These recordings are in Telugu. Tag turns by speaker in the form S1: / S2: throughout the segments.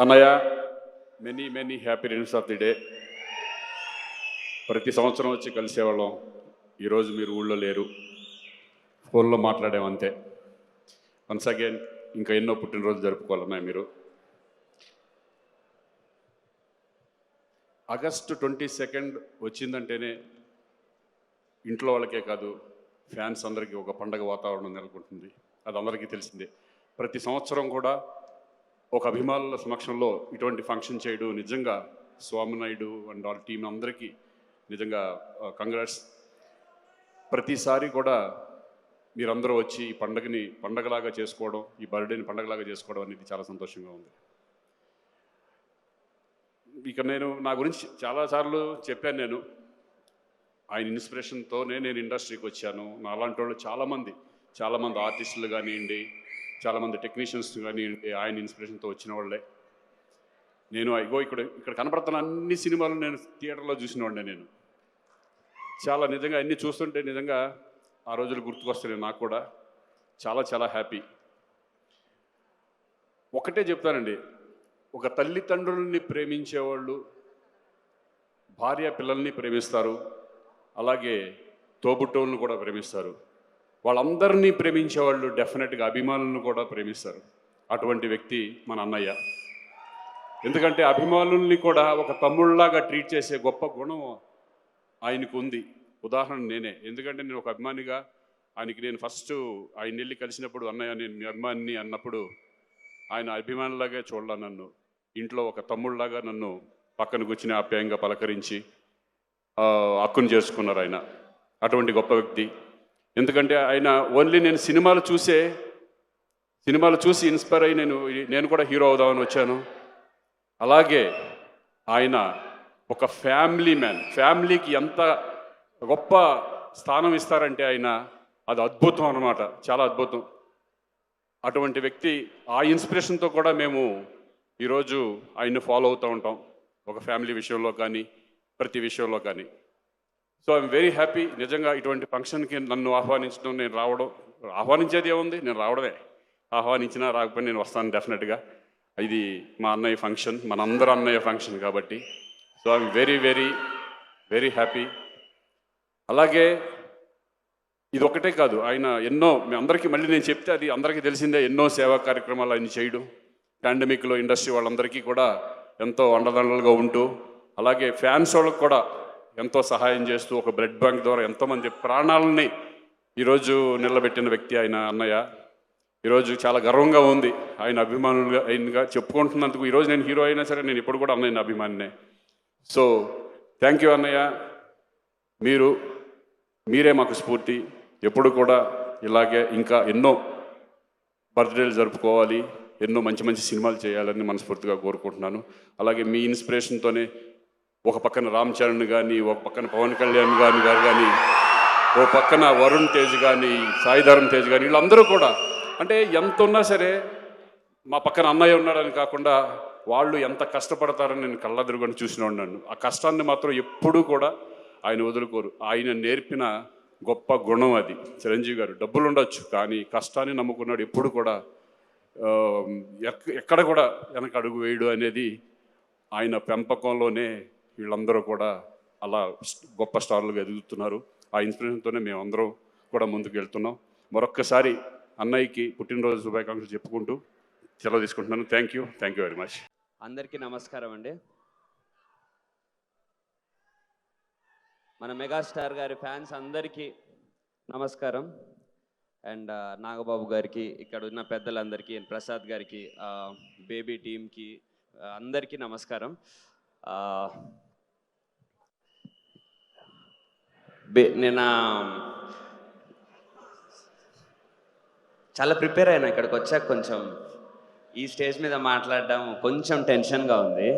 S1: అన్నయ్య many many happy returns of the day ప్రతి సంవత్సరం వచ్చి కలిసేవాళ్ళం. ఈరోజు మీరు ఊళ్ళో లేరు. ఫోన్లో మాట్లాడామంతే వన్స్ అగైన్ ఇంకా ఎన్నో పుట్టినరోజు జరుపుకోవాలన్నాయి మీరు. ఆగస్టు ట్వంటీ సెకండ్ వచ్చిందంటేనే ఇంట్లో వాళ్ళకే కాదు ఫ్యాన్స్ అందరికీ ఒక పండగ వాతావరణం నెలకొంటుంది. అది అందరికీ తెలిసిందే. ప్రతి సంవత్సరం కూడా ఒక అభిమానుల సమక్షంలో ఇటువంటి ఫంక్షన్ చేయడం. నిజంగా స్వామినాయుడు అండ్ ఆల్ టీం అందరికీ నిజంగా కంగ్రాట్స్. ప్రతిసారి కూడా మీరందరూ వచ్చి ఈ పండగని పండగలాగా చేసుకోవడం ఈ బర్త్డేని పండగలాగా చేసుకోవడం అనేది చాలా సంతోషంగా ఉంది. ఇక నేను నా గురించి చాలాసార్లు చెప్పాను నేను. ఆయన ఇన్స్పిరేషన్తోనే నేను ఇండస్ట్రీకి వచ్చాను. నా అలాంటి వాళ్ళు చాలామంది చాలామంది ఆర్టిస్టులు కానివ్వండి చాలామంది టెక్నీషియన్స్ కానీ ఆయన ఇన్స్పిరేషన్తో వచ్చిన వాళ్ళే. నేను ఇగో ఇక్కడ ఇక్కడ కనపడుతున్న అన్ని సినిమాలు నేను థియేటర్లో చూసిన నేను. చాలా నిజంగా అన్ని చూస్తుంటే నిజంగా ఆ రోజులు గుర్తుకొస్తున్నాయి నాకు కూడా. చాలా చాలా హ్యాపీ. ఒకటే చెప్తానండి ఒక తల్లిదండ్రుల్ని ప్రేమించేవాళ్ళు భార్య పిల్లల్ని ప్రేమిస్తారు అలాగే తోబుట్టోళ్ళని కూడా ప్రేమిస్తారు. వాళ్ళందరినీ ప్రేమించేవాళ్ళు డెఫినెట్గా అభిమానులను కూడా ప్రేమిస్తారు. అటువంటి వ్యక్తి మన అన్నయ్య. ఎందుకంటే అభిమానుల్ని కూడా ఒక తమ్ముళ్ళలాగా ట్రీట్ చేసే గొప్ప గుణం ఆయనకు ఉంది ఉదాహరణ నేనే. ఎందుకంటే నేను ఒక అభిమానిగా ఆయనకి నేను ఫస్ట్ ఆయన వెళ్ళి కలిసినప్పుడు అన్నయ్య నేను మీ అభిమానిని అన్నప్పుడు ఆయన అభిమానులాగా చూడాల నన్ను. ఇంట్లో ఒక తమ్ముళ్ళలాగా నన్ను పక్కన కూర్చుని ఆప్యాయంగా పలకరించి ఆ, హక్కును చేసుకున్నారు ఆయన. అటువంటి గొప్ప వ్యక్తి. ఎందుకంటే ఆయన ఓన్లీ నేను సినిమాలు చూసే సినిమాలు చూసి ఇన్స్పైర్ అయ్యి నేను నేను కూడా హీరో అవుదామని వచ్చాను. అలాగే ఆయన ఒక ఫ్యామిలీ మ్యాన్ ఫ్యామిలీకి ఎంత గొప్ప స్థానం ఇస్తారంటే ఆయన అది అద్భుతం అన్నమాట. చాలా అద్భుతం. అటువంటి వ్యక్తి ఆ ఇన్స్పిరేషన్తో కూడా మేము ఈరోజు ఆయన్ని ఫాలో అవుతూ ఉంటాం. ఒక ఫ్యామిలీ విషయంలో కానీ ప్రతి విషయంలో కానీ. సో ఐఎమ్ వెరీ హ్యాపీ నిజంగా ఇటువంటి ఫంక్షన్కి నన్ను ఆహ్వానించడం నేను రావడం ఆహ్వానించేది ఏముంది? నేను రావడమే. ఆహ్వానించినా రాకపోయినా నేను వస్తాను డెఫినెట్గా. ఇది మా అన్నయ్య ఫంక్షన్ మనందరూ అన్నయ్య ఫంక్షన్ కాబట్టి. So I'm very very very happy అలాగే ఇది ఒకటే కాదు ఆయన ఎన్నో మీ అందరికీ మళ్ళీ నేను చెప్తే అది అందరికీ తెలిసిందే ఎన్నో సేవా కార్యక్రమాలు ఆయన చేయడం. పాండమిక్లో ఇండస్ట్రీ వాళ్ళందరికీ కూడా ఎంతో అండదండలుగా ఉంటూ అలాగే ఫ్యాన్స్ వాళ్ళకి కూడా ఎంతో సహాయం చేస్తూ ఒక బ్లడ్ బ్యాంక్ ద్వారా ఎంతోమంది ప్రాణాలని ఈరోజు నిలబెట్టిన వ్యక్తి ఆయన అన్నయ్య. ఈరోజు చాలా గర్వంగా ఉంది. ఆయన అభిమానులుగా ఆయనగా చెప్పుకుంటున్నందుకు ఈరోజు నేను హీరో అయినా సరే నేను ఇప్పుడు కూడా అన్నయ్య అభిమానినే. సో థ్యాంక్ యూ అన్నయ్య. మీరు మీరే మాకు స్ఫూర్తి. ఎప్పుడు కూడా ఇలాగే ఇంకా ఎన్నో బర్త్డేలు జరుపుకోవాలి ఎన్నో మంచి మంచి సినిమాలు చేయాలని మనస్ఫూర్తిగా కోరుకుంటున్నాను. అలాగే మీ ఇన్స్పిరేషన్తోనే ఒక పక్కన రామ్ చరణ్ కానీ ఒక పక్కన పవన్ కళ్యాణ్ గాని గారు కానీ ఓ పక్కన వరుణ్ తేజ్ కానీ సాయిధరం తేజ్ కానీ వీళ్ళందరూ కూడా. అంటే ఎంత ఉన్నా సరే మా పక్కన అన్నయ్య ఉన్నాడని కాకుండా వాళ్ళు ఎంత కష్టపడతారని నేను కళ్ళెదురుకొని చూసిన ఉన్నాను ఆ కష్టాన్ని మాత్రం ఎప్పుడూ కూడా ఆయన వదులుకోరు. ఆయన నేర్పిన గొప్ప గుణం అది. చిరంజీవి గారు డబ్బులు ఉండొచ్చు కానీ కష్టాన్ని నమ్ముకున్నాడు ఎప్పుడు కూడా ఎక్- ఎక్కడ కూడా వెనక అడుగు వేయడు అనేది ఆయన పెంపకంలోనే వీళ్ళందరూ కూడా అలా గొప్ప స్టార్లుగా ఎదుగుతున్నారు. ఆ ఇన్స్పిరేషన్తోనే మేమందరం కూడా ముందుకు వెళ్తున్నాం. మరొక్కసారి అన్నయ్యకి పుట్టినరోజు శుభాకాంక్షలు చెప్పుకుంటూ సెలవు తీసుకుంటున్నాను. Thank you thank you very much
S2: అందరికీ నమస్కారం అండి. మన మెగాస్టార్ గారి ఫ్యాన్స్ అందరికీ నమస్కారం. అండ్ నాగబాబు గారికి ఇక్కడ ఉన్న పెద్దలందరికీ ప్రసాద్ గారికి బేబీ టీమ్కి అందరికీ నమస్కారం ఆ, బే నేను చాలా ప్రిపేర్ అయినా ఇక్కడికి వచ్చాక కొంచెం ఈ స్టేజ్ మీద మాట్లాడడం కొంచెం టెన్షన్గా ఉంది.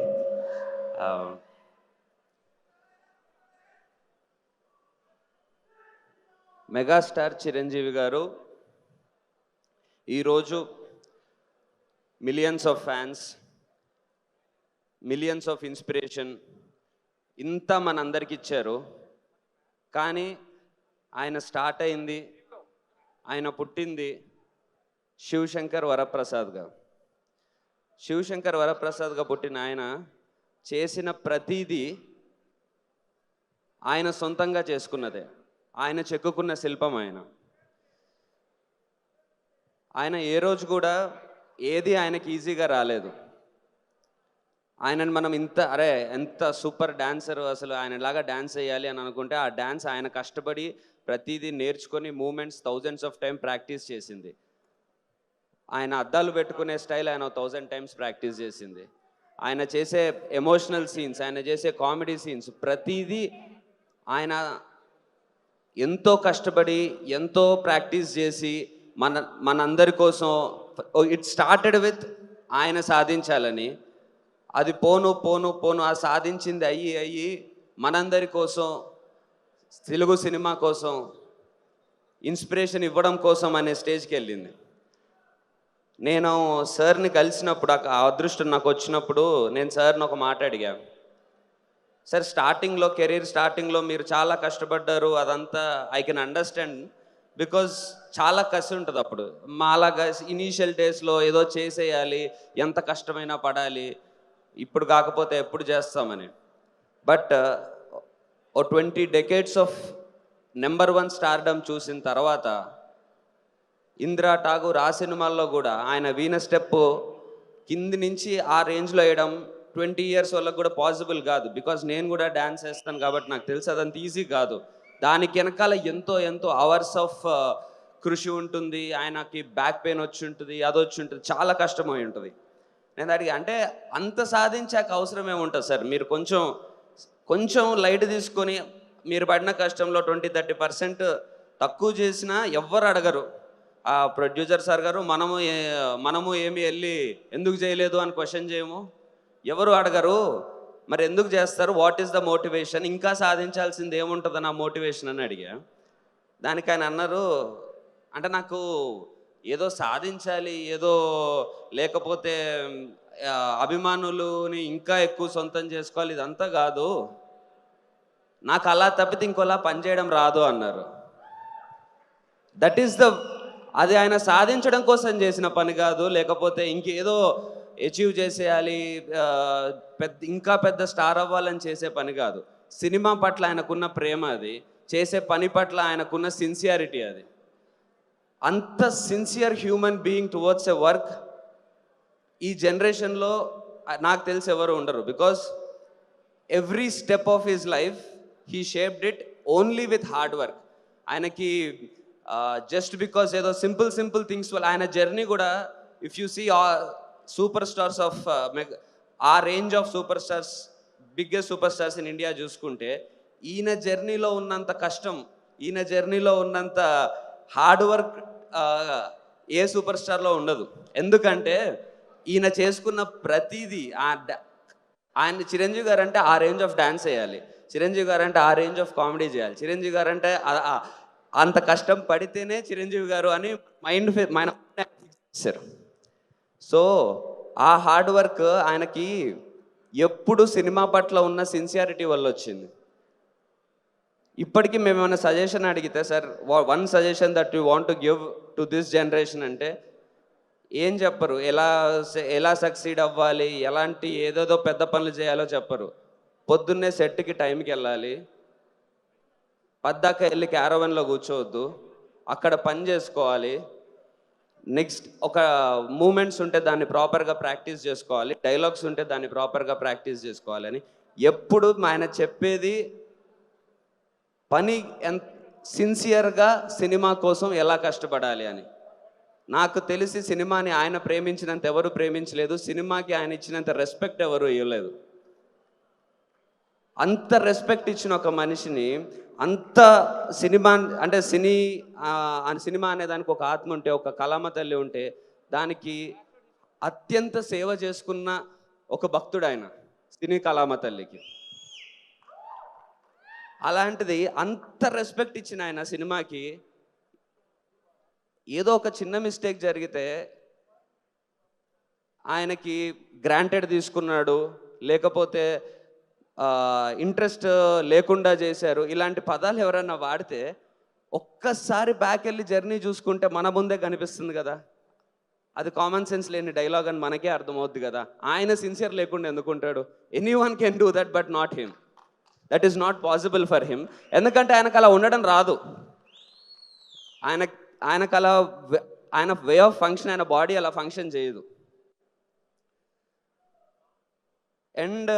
S2: మెగాస్టార్ చిరంజీవి గారు ఈరోజు millions of fans millions of inspiration ఇంత మనందరికి ఇచ్చారు కానీ ఆయన స్టార్ట్ అయింది ఆయన పుట్టింది శివశంకర్ వరప్రసాద్గా. శివశంకర్ వరప్రసాద్గా పుట్టిన ఆయన చేసిన ప్రతిదీ ఆయన సొంతంగా చేసుకున్నదే. ఆయన చెక్కుకున్న శిల్పం ఆయన. ఆయన ఏ రోజు కూడా ఏది ఆయనకి ఈజీగా రాలేదు. ఆయనని మనం ఇంత అరే ఎంత సూపర్ డాన్సర్ అసలు ఆయనలాగా డాన్స్ చేయాలి అని అనుకుంటే ఆ డాన్స్ ఆయన కష్టపడి ప్రతిదీ నేర్చుకొని moments thousands of time practice చేసింది. ఆయన అద్దాలు పెట్టుకునే స్టైల్ ఆయన థౌజండ్ టైమ్స్ ప్రాక్టీస్ చేసింది. ఆయన చేసే ఎమోషనల్ సీన్స్ ఆయన చేసే కామెడీ సీన్స్ ప్రతిదీ ఆయన ఎంతో కష్టపడి ఎంతో ప్రాక్టీస్ చేసి మన మనందరి కోసం ఇట్ స్టార్టెడ్ విత్ ఆయన సాధించాలని అది పోను పోను పోను ఆ సాధించింది అయ్యి అయ్యి మనందరి కోసం తెలుగు సినిమా కోసం ఇన్స్పిరేషన్ ఇవ్వడం కోసం అనే స్టేజ్కి వెళ్ళింది. నేను సార్ని కలిసినప్పుడు ఆ అదృష్టం నాకు వచ్చినప్పుడు నేను సార్ని ఒక మాట అడిగా. సార్ స్టార్టింగ్లో కెరీర్ స్టార్టింగ్లో మీరు చాలా కష్టపడ్డారు అదంతా ఐ కెన్ అండర్స్టాండ్ బికాజ్ చాలా కసి ఉంటుంది అప్పుడు. మాలాగా ఇనీషియల్ డేస్లో ఏదో చేసేయాలి ఎంత కష్టమైనా పడాలి ఇప్పుడు కాకపోతే ఎప్పుడు చేస్తామని. But oh twenty decades of number one stardom చూసిన తర్వాత ఇందిరా ఠాగూర్ ఆ సినిమాల్లో కూడా ఆయన వీణ స్టెప్ కింది నుంచి ఆ రేంజ్లో వేయడం ట్వంటీ ఇయర్స్ వాళ్ళకి కూడా పాసిబుల్ కాదు. బికాజ్ నేను కూడా డ్యాన్స్ వేస్తాను కాబట్టి నాకు తెలుసు అదంత ఈజీ కాదు. దానికి వెనకాల ఎంతో ఎంతో అవర్స్ ఆఫ్ కృషి ఉంటుంది. ఆయనకి బ్యాక్ పెయిన్ వచ్చి ఉంటుంది అది వచ్చి ఉంటుంది. చాలా కష్టమై ఉంటుంది. నేను అడిగి అంటే అంత సాధించాక అవసరం ఏముంటుంది సార్? మీరు కొంచెం కొంచెం లైట్ తీసుకొని మీరు పడిన కష్టంలో ట్వంటీ థర్టీ పర్సెంట్ తక్కువ చేసినా ఎవ్వరు అడగరు. ఆ ప్రొడ్యూసర్ సార్ గారు మనము మనము ఏమి వెళ్ళి ఎందుకు చేయలేదు? అని క్వశ్చన్ చేయము. ఎవరు అడగరు. మరి ఎందుకు చేస్తారు? వాట్ ఈస్ ద మోటివేషన్ ఇంకా సాధించాల్సింది ఏముంటుంది నా మోటివేషన్ అని అడిగా. దానికి ఆయన అన్నారు అంటే నాకు ఏదో సాధించాలి ఏదో లేకపోతే ఆ, అభిమానులుని ఇంకా ఎక్కువ సొంతం చేసుకోవాలి ఇదంతా కాదు. నాకు అలా తప్పితే ఇంకోలా పనిచేయడం రాదు అన్నారు. దట్ ఈస్ ద అది ఆయన సాధించడం కోసం చేసిన పని కాదు లేకపోతే ఇంకేదో అచీవ్ చేసేయాలి పెద్ద ఇంకా పెద్ద స్టార్ అవ్వాలని చేసే పని కాదు. సినిమా పట్ల ఆయనకున్న ప్రేమ అది చేసే పని పట్ల ఆయనకున్న సిన్సియారిటీ అది. అంత sincere human being towards a work ఈ జనరేషన్లో నాకు తెలిసి ఎవరు ఉండరు. Because every step of his life he shaped it only with hard work ఆయనకి జస్ట్ బికాస్ ఏదో సింపుల్ సింపుల్ థింగ్స్ వల్ల ఆయన జర్నీ కూడా if you see superstars of ఆ range of superstars biggest superstars in India చూసుకుంటే ఈయన జర్నీలో ఉన్నంత కష్టం ఈయన జర్నీలో ఉన్నంత హార్డ్ వర్క్ ఏ సూపర్ స్టార్లో ఉండదు. ఎందుకంటే ఈయన చేసుకున్న ప్రతిదీ ఆయన చిరంజీవి గారు అంటే ఆ రేంజ్ ఆఫ్ డ్యాన్స్ వేయాలి. చిరంజీవి గారు అంటే ఆ రేంజ్ ఆఫ్ కామెడీ చేయాలి. చిరంజీవి గారు అంటే అంత కష్టం పడితేనే చిరంజీవి గారు అని మైండ్ మైన చేశారు. సో ఆ హార్డ్ వర్క్ ఆయనకి ఎప్పుడు సినిమా పట్ల ఉన్న సిన్సియారిటీ వల్ల వచ్చింది. ఇప్పటికీ మేము ఏమైనా సజెషన్ అడిగితే sir one suggestion that you want to give to this generation అంటే ఏం చెప్పరు? ఎలా ఎలా సక్సీడ్ అవ్వాలి? ఎలాంటి ఏదేదో పెద్ద పనులు చేయాలో చెప్పరు. పొద్దున్నే సెట్కి టైంకి వెళ్ళాలి. పద్దాక వెళ్ళి క్యారవన్లో కూర్చోవద్దు. అక్కడ పని చేసుకోవాలి. నెక్స్ట్ ఒక మూమెంట్స్ ఉంటే దాన్ని ప్రాపర్గా ప్రాక్టీస్ చేసుకోవాలి. డైలాగ్స్ ఉంటే దాన్ని ప్రాపర్గా ప్రాక్టీస్ చేసుకోవాలని ఎప్పుడు ఆయన చెప్పేది పని ఎంత సిన్సియర్గా సినిమా కోసం ఎలా కష్టపడాలి అని. నాకు తెలిసి సినిమాని ఆయన ప్రేమించినంత ఎవరు ప్రేమించలేదు సినిమాకి ఆయన ఇచ్చినంత రెస్పెక్ట్ ఎవరు ఇవ్వలేదు అంత రెస్పెక్ట్ ఇచ్చిన ఒక మనిషిని అంత సినిమా అంటే సినీ ఆ, సినిమా అనే దానికి ఒక ఆత్మ ఉంటే ఒక కళామ తల్లి ఉంటే దానికి అత్యంత సేవ చేసుకున్న ఒక భక్తుడు ఆయన సినీ కళామ తల్లికి. అలాంటిది అంత రెస్పెక్ట్ ఇచ్చిన ఆయన సినిమాకి ఏదో ఒక చిన్న మిస్టేక్ జరిగితే ఆయనకి గ్రాంటెడ్ తీసుకున్నాడు లేకపోతే ఇంట్రెస్ట్ లేకుండా చేశారు. ఇలాంటి పదాలు ఎవరైనా వాడితే ఒక్కసారి బ్యాక్ వెళ్ళి జర్నీ చూసుకుంటే మన ముందే కనిపిస్తుంది కదా. అది కామన్ సెన్స్ లేని డైలాగ్ అని మనకే అర్థమవుద్ది కదా. ఆయన సిన్సియర్ లేకుండా ఎందుకుంటాడు? Any one can do that but not him that is not possible for him ఎందుకంటే ఆయనకు అలా ఉండడం రాదు. ఆయన ఆయనకు అలా ఆయన వే ఆఫ్ ఫంక్షన్ ఆయన బాడీ అలా ఫంక్షన్ చేయదు. అండ్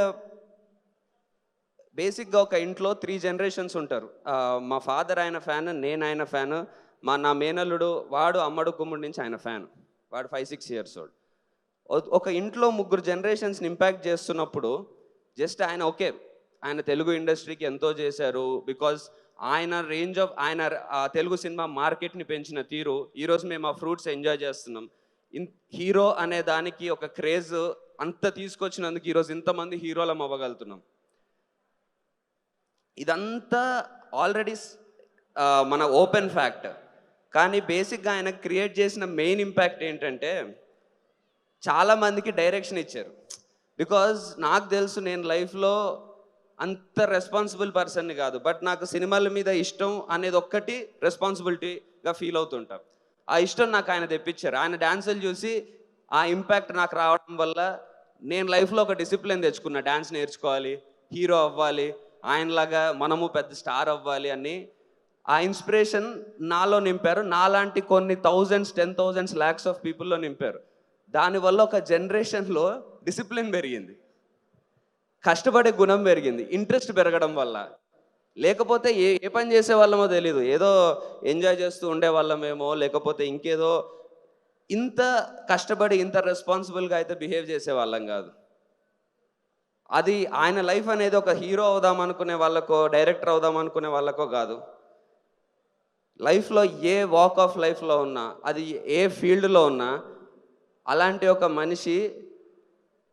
S2: బేసిక్గా uh, ఒక ఇంట్లో త్రీ జనరేషన్స్ ఉంటారు. మా ఫాదర్ ఆయన ఫ్యాన్ నేను ఆయన ఫ్యాన్ మా నా మేనల్లుడు వాడు అమ్మడు కుమ్ముడి నుంచి ఆయన ఫ్యాన్ వాడు ఫైవ్ సిక్స్ ఇయర్స్ ఓల్డ్ ఒక ఇంట్లో ముగ్గురు జనరేషన్స్ని ఇంపాక్ట్ చేస్తున్నప్పుడు జస్ట్ ఆయన ఓకే ఆయన తెలుగు ఇండస్ట్రీకి ఎంతో చేశారు. బికాజ్ ఆయన రేంజ్ ఆఫ్ ఆయన తెలుగు సినిమా మార్కెట్ని పెంచిన తీరు ఈరోజు మేము ఆ ఫ్రూట్స్ ఎంజాయ్ చేస్తున్నాం. ఇన్ హీరో అనే దానికి ఒక క్రేజ్ అంత తీసుకొచ్చినందుకు ఈరోజు ఇంతమంది హీరోలం అవ్వగలుగుతున్నాం. ఇదంతా ఆల్రెడీ మన ఓపెన్ ఫ్యాక్ట్ కానీ బేసిక్గా ఆయన క్రియేట్ చేసిన మెయిన్ ఇంపాక్ట్ ఏంటంటే చాలా మందికి డైరెక్షన్ ఇచ్చారు. బికాజ్ నాకు తెలుసు నేను లైఫ్లో అంత రెస్పాన్సిబుల్ పర్సన్ని కాదు. బట్ నాకు సినిమాల మీద ఇష్టం అనేది ఒక్కటి రెస్పాన్సిబిలిటీగా ఫీల్ అవుతుంటాం. ఆ ఇష్టం నాకు ఆయన తెప్పించారు. ఆయన డ్యాన్సులు చూసి ఆ ఇంపాక్ట్ నాకు రావడం వల్ల నేను లైఫ్లో ఒక డిసిప్లిన్ తెచ్చుకున్నా. డ్యాన్స్ నేర్చుకోవాలి హీరో అవ్వాలి ఆయనలాగా మనము పెద్ద స్టార్ అవ్వాలి అని. ఆ ఇన్స్పిరేషన్ నాలో నింపారు. నాలాంటి కొన్ని thousands ten thousands lakhs of పీపుల్లో నింపారు. దానివల్ల ఒక జనరేషన్లో డిసిప్లిన్ పెరిగింది. కష్టపడే గుణం పెరిగింది. ఇంట్రెస్ట్ పెరగడం వల్ల. లేకపోతే ఏ ఏ పని చేసే వాళ్ళమో తెలీదు. ఏదో ఎంజాయ్ చేస్తూ ఉండే వాళ్ళమేమో లేకపోతే ఇంకేదో ఇంత కష్టపడి ఇంత రెస్పాన్సిబుల్గా అయితే బిహేవ్ చేసే వాళ్ళం కాదు. అది ఆయన లైఫ్ అనేది ఒక హీరో అవుదాం అనుకునే వాళ్ళకో డైరెక్టర్ అవుదాం అనుకునే వాళ్ళకో కాదు. లైఫ్లో ఏ వాక్ ఆఫ్ లైఫ్లో ఉన్నా అది ఏ ఫీల్డ్లో ఉన్నా అలాంటి ఒక మనిషి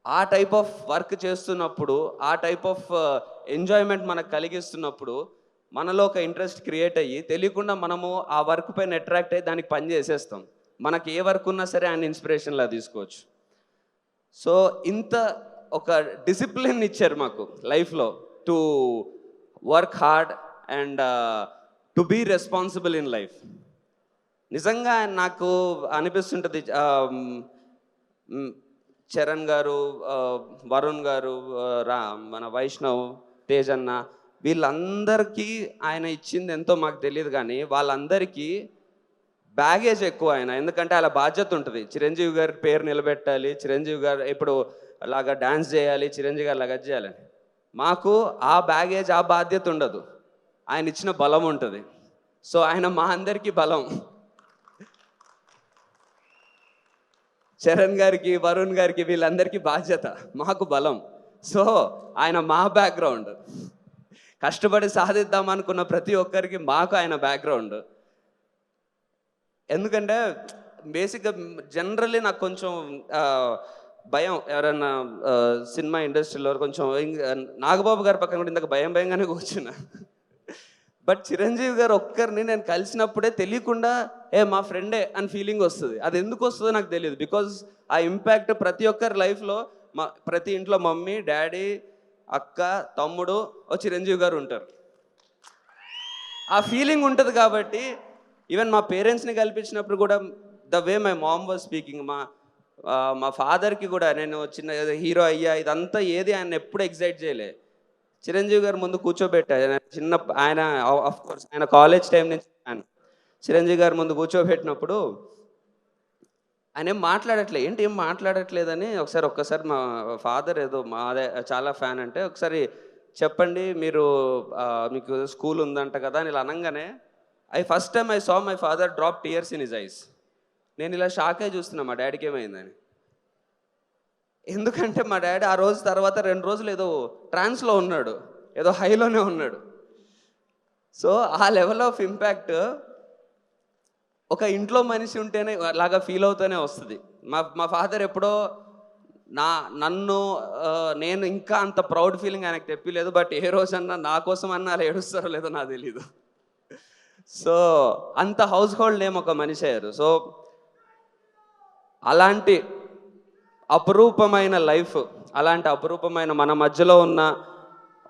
S2: ఆ టైప్ ఆఫ్ వర్క్ చేస్తున్నప్పుడు ఆ టైప్ ఆఫ్ ఎంజాయ్మెంట్ మనకు కలిగిస్తున్నప్పుడు మనలో ఒక ఇంట్రెస్ట్ క్రియేట్ అయ్యి తెలియకుండా మనము ఆ వర్క్ పైన అట్రాక్ట్ అయ్యి దానికి పని చేసేస్తాం. మనకి ఏ వర్క్ ఉన్నా సరే ఆయన ఇన్స్పిరేషన్లా తీసుకోవచ్చు. సో ఇంత ఒక డిసిప్లిన్ ఇచ్చారు మాకు లైఫ్లో to work hard and to be responsible in life నిజంగా నాకు అనిపిస్తుంటుంది um, చరణ్ గారు వరుణ్ గారు రా మన వైష్ణవ్ తేజ్ అన్న వీళ్ళందరికీ ఆయన ఇచ్చింది ఎంతో మాకు తెలియదు కానీ వాళ్ళందరికీ బ్యాగేజ్ ఎక్కువ ఆయన. ఎందుకంటే అలా బాధ్యత ఉంటుంది. చిరంజీవి గారి పేరు నిలబెట్టాలి చిరంజీవి గారు ఇప్పుడు అలాగా డాన్స్ చేయాలి చిరంజీవి గారు అలాగా చేయాలని మాకు ఆ బ్యాగేజ్ ఆ బాధ్యత ఉండదు. ఆయన ఇచ్చిన బలం ఉంటుంది. సో ఆయన మా అందరికీ బలం. చరణ్ గారికి వరుణ్ గారికి వీళ్ళందరికీ బాధ్యత మాకు బలం. సో ఆయన మా బ్యాక్గ్రౌండ్ కష్టపడి సాధిద్దాం అనుకున్న ప్రతి ఒక్కరికి మాకు ఆయన బ్యాక్గ్రౌండ్ ఎందుకంటే బేసిక్గా జనరల్లీ నాకు కొంచెం భయం. ఎవరైనా సినిమా ఇండస్ట్రీలో కొంచెం నాగబాబు గారి పక్కన కూడా ఇందాక భయం భయంగానే కూర్చున్నా. బట్ చిరంజీవి గారు ఒక్కరిని నేను కలిసినప్పుడే తెలియకుండా ఏ మా ఫ్రెండే అని ఫీలింగ్ వస్తుంది. అది ఎందుకు వస్తుందో నాకు తెలియదు. బికాజ్ ఆ ఇంపాక్ట్ ప్రతి ఒక్కరి లైఫ్లో మా ప్రతి ఇంట్లో మమ్మీ డాడీ అక్క తమ్ముడు ఓ చిరంజీవి గారు ఉంటారు. ఆ ఫీలింగ్ ఉంటుంది కాబట్టి ఈవెన్ మా పేరెంట్స్ని కల్పించినప్పుడు కూడా the way my mom was speaking మా మా ఫాదర్కి కూడా నేను చిన్న హీరో అయ్యా ఇదంతా ఏది ఆయన ఎప్పుడు ఎగ్జైట్ చేయలే. చిరంజీవి గారు ముందు కూర్చోబెట్టా చిన్న ఆయన ఆఫ్ కోర్స్ ఆయన కాలేజ్ టైం నుంచి ఆయన. చిరంజీవి గారు ముందు కూర్చోబెట్టినప్పుడు ఆయన ఏం మాట్లాడట్లే ఏంటి ఏం మాట్లాడట్లేదని ఒకసారి ఒక్కసారి మా ఫాదర్ ఏదో మాదే చాలా ఫ్యాన్ అంటే ఒకసారి చెప్పండి మీరు మీకు స్కూల్ ఉందంట కదా అని ఇలా అనగానే I first time I saw my father drop tears in his eyes నేను ఇలా షాకే చూస్తున్నా మా డాడీకి ఏమైందని. ఎందుకంటే మా డాడీ ఆ రోజు తర్వాత రెండు రోజులు ఏదో ట్రాన్స్లో ఉన్నాడు. ఏదో హైలోనే ఉన్నాడు. సో ఆ లెవెల్ ఆఫ్ ఇంపాక్ట్ ఒక ఇంట్లో మనిషి ఉంటేనే లాగా ఫీల్ అవుతూనే వస్తుంది. మా మా ఫాదర్ ఎప్పుడో నా నన్ను నేను ఇంకా అంత ప్రౌడ్ ఫీలింగ్ ఆయనకు తెప్పలేదు బట్ ఏ రోజన్నా నా కోసం అన్నా అలా ఏడుస్తారో లేదో నాకు తెలీదు. సో అంత హౌస్ హోల్డ్ నేమ్ ఒక మనిషి అయ్యారు. సో అలాంటి అపురూపమైన లైఫ్ అలాంటి అపురూపమైన మన మధ్యలో ఉన్న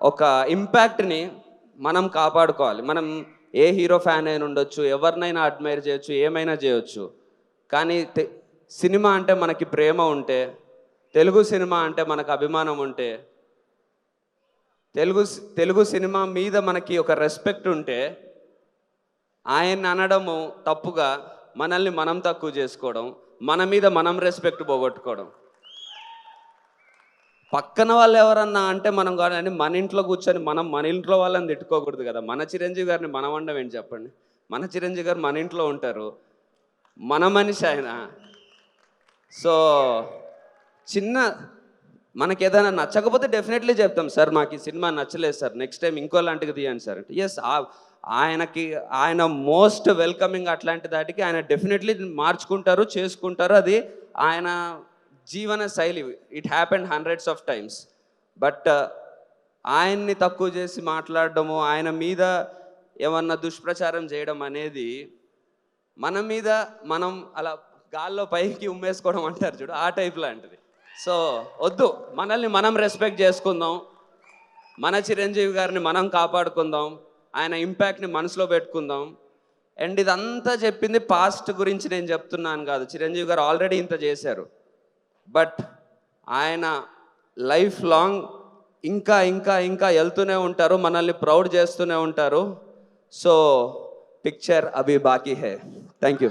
S2: ఒక ఇంపాక్ట్ని మనం కాపాడుకోవాలి. మనం ఏ హీరో ఫ్యాన్ అయినా ఉండొచ్చు ఎవరినైనా అడ్మైర్ చేయొచ్చు ఏమైనా చేయొచ్చు. కానీ తె- సినిమా అంటే మనకి ప్రేమ ఉంటే తెలుగు సినిమా అంటే మనకు అభిమానం ఉంటే తెలుగు తెలుగు సినిమా మీద మనకి ఒక రెస్పెక్ట్ ఉంటే ఆయన అనడము తప్పుగా మనల్ని మనం తక్కువ చేసుకోవడం మన మీద మనం రెస్పెక్ట్ పోగొట్టుకోవడం. పక్కన వాళ్ళు ఎవరన్నా అంటే మనం కానీ మన ఇంట్లో కూర్చొని మనం మన ఇంట్లో వాళ్ళని తిట్టుకోకూడదు కదా. మన చిరంజీవి గారిని మనం వండం ఏంటి చెప్పండి? మన చిరంజీవి గారు మన ఇంట్లో ఉంటారు. మన మనిషి ఆయన. సో చిన్న మనకి ఏదైనా నచ్చకపోతే డెఫినెట్లీ చెప్తాం సార్ మాకు ఈ సినిమా నచ్చలేదు సార్. నెక్స్ట్ టైం ఇంకో లాంటిది తీయండి సార్. ఎస్ ఆయనకి ఆయన మోస్ట్ వెల్కమింగ్ అట్లాంటి దాటికి ఆయన డెఫినెట్లీ మార్చుకుంటారు చేసుకుంటారు. అది ఆయన జీవన శైలి it happened hundreds of times but ఆయన్ని తక్కువ చేసి మాట్లాడడము ఆయన మీద ఏమన్నా దుష్ప్రచారం చేయడం అనేది మన మీద మనం అలా గాల్లో పైకి ఉమ్మేసుకోవడం అంటారు చూడు ఆ టైప్ లాంటిది. సో వద్దు మనల్ని మనం రెస్పెక్ట్ చేసుకుందాం. మన చిరంజీవి గారిని మనం కాపాడుకుందాం. ఆయన ఇంపాక్ట్ని మనసులో పెట్టుకుందాం. అండ్ ఇదంతా చెప్పింది పాస్ట్ గురించి నేను చెప్తున్నాను కాదు. చిరంజీవి గారు ఆల్రెడీ ఇంత చేశారు. బట్ ఆయన లైఫ్ లాంగ్ ఇంకా ఇంకా ఇంకా వెళ్తూనే ఉంటారు మనల్ని ప్రౌడ్ చేస్తూనే ఉంటారు. సో పిక్చర్ అభి బాకీ హే. Thank you